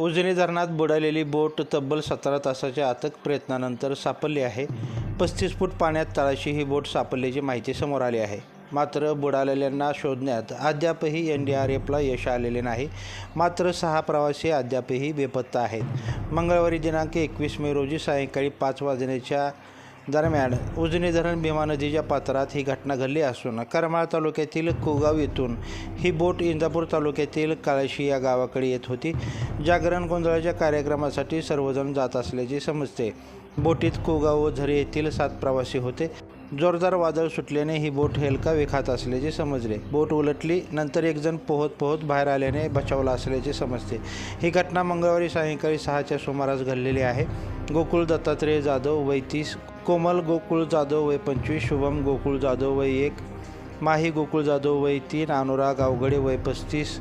उजनी धरणात बुडालेली बोट तब्बल सतरा तासाच्या अथक प्रयत्नानंतर सापडली आहे. पस्तीस फूट पाण्यात तळाशी ही बोट सापडल्याची माहिती समोर आली आहे. मात्र बुडालेल्यांना शोधण्यात अद्यापही एन डी आर एफला यश आलेले नाही. मात्र सहा प्रवासी अद्यापही बेपत्ता आहेत. मंगळवारी दिनांक एकवीस मे रोजी सायंकाळी पाच वाजण्याच्या दरम्यान उजनी धरण भीमा नदीच्या पात्रात ही घटना घडली असून करमाळ तालुक्यातील कुगाव येथून ही बोट इंदापूर तालुक्यातील काळशी या गावाकडे येत होती. जागरण गोंधळाच्या कार्यक्रमासाठी सर्वजण जात असल्याचे समजते. बोटीत कुगाव व झरे येथील सात प्रवासी होते. जोरदार वादळ सुटल्याने ही बोट हेलकावे खात असल्याचे समजले. बोट उलटली नंतर एकजण पोहत पोहत बाहेर आल्याने बचावला असल्याचे समजते. ही घटना मंगळवारी सायंकाळी सहाच्या सुमारास घडलेली आहे. गोकुळ दत्तात्रेय जाधव वैतीस कोमल गोकुळ जाधव वय पंचवीस शुभम गोकुळ जाधव वय एक माही गोकुळ जाधव वय तीन अनुराग अवघडे वय पस्तीस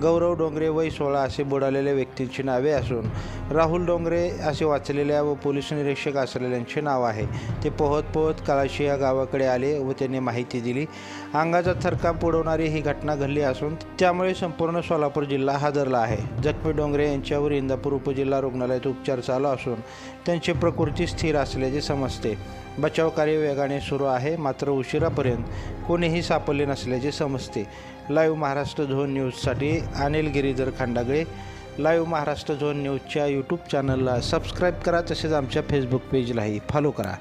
गौरव डोंगरे वय सोळा असे बुडालेल्या व्यक्तींची नावे असून राहुल डोंगरे असे वाचलेल्या व पोलीस निरीक्षक असलेल्यांचे नाव आहे. ते पोहत पोहत कळाशी या गावाकडे आले व त्यांनी माहिती दिली. अंगाचा थरकाप उडवणारी ही घटना घडली असून त्यामुळे संपूर्ण सोलापूर जिल्हा हादरला आहे. जखमी डोंगरे यांच्यावर इंदापूर उपजिल्हा रुग्णालयात उपचार चालू असून त्यांची प्रकृती स्थिर असल्याचे समजते. बचाव कार्य वेगाने सुरू आहे मात्र उशिरापर्यंत कोणीही सापडले नसल्याचे समजते. लाईव्ह महाराष्ट्र झोन न्यूजसाठी अनिल गिरीधर खांडागळे. लाईव्ह महाराष्ट्र झोन न्यूजच्या यूट्यूब चॅनलला सबस्क्राईब करा तसेच आमच्या फेसबुक पेजलाही फॉलो करा.